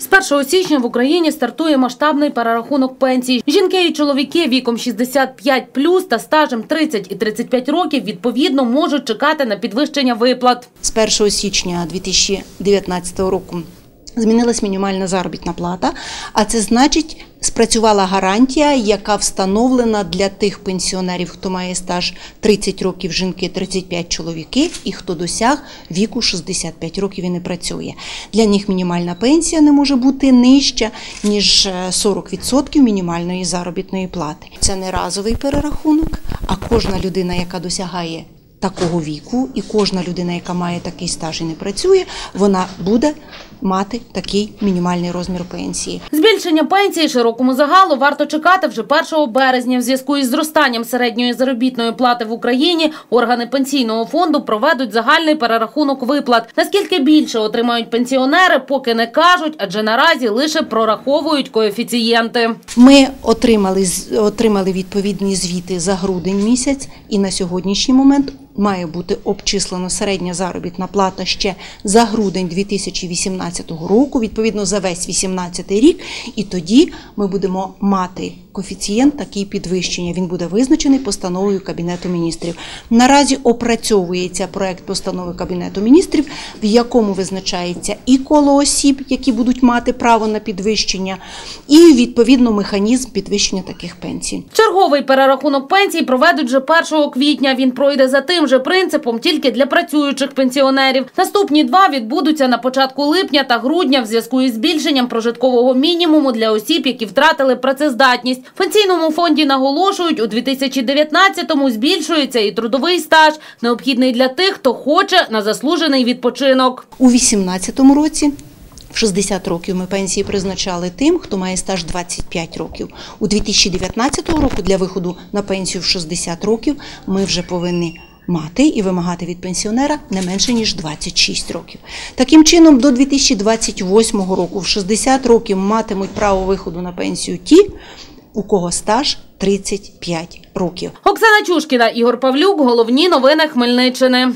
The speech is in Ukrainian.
З 1 січня в Україні стартує масштабний перерахунок пенсій. Жінки і чоловіки віком 65 та стажем 30 і 35 років відповідно можуть чекати на підвищення виплат. З 1 січня 2019 року змінилась мінімальна заробітна плата, а це значить, спрацювала гарантія, яка встановлена для тих пенсіонерів, хто має стаж 30 років жінки, 35 чоловіки, і хто досяг віку 65 років і не працює. Для них мінімальна пенсія не може бути нижча, ніж е, 40% мінімальної заробітної плати. Це не разовий перерахунок, а кожна людина, яка досягає такого віку, і кожна людина, яка має такий стаж і не працює, вона буде мати такий мінімальний розмір пенсії. Збільшення пенсії широкому загалу варто чекати вже 1 березня. В зв'язку із зростанням середньої заробітної плати в Україні органи пенсійного фонду проведуть загальний перерахунок виплат. Наскільки більше отримають пенсіонери, поки не кажуть, адже наразі лише прораховують коефіцієнти. Ми отримали отримали відповідні звіти за грудень місяць, і на сьогоднішній момент має бути обчислена середня заробітна плата ще за грудень 2018 року, відповідно за весь 2018 рік. І тоді ми будемо мати коефіцієнт такий підвищення. Він буде визначений постановою Кабінету міністрів. Наразі опрацьовується проект постанови Кабінету міністрів, в якому визначається і коло осіб, які будуть мати право на підвищення, і відповідно механізм підвищення таких пенсій. Черговий перерахунок пенсій проведуть вже 1 квітня. Він пройде за тим же принципом тільки для працюючих пенсіонерів. Наступні два відбудуться на початку липня та грудня в зв'язку із збільшенням прожиткового мінімуму для осіб, які втратили працездатність. В пенсійному фонді наголошують, у 2019-му збільшується і трудовий стаж, необхідний для тих, хто хоче на заслужений відпочинок. У 2018 році. В 60 років ми пенсії призначали тим, хто має стаж 25 років. У 2019 року для виходу на пенсію в 60 років ми вже повинні мати і вимагати від пенсіонера не менше ніж 26 років. Таким чином, до 2028 року в 60 років матимуть право виходу на пенсію ті, у кого стаж 35 років. Оксана Чушкіна, Ігор Павлюк. Головні новини Хмельниччини.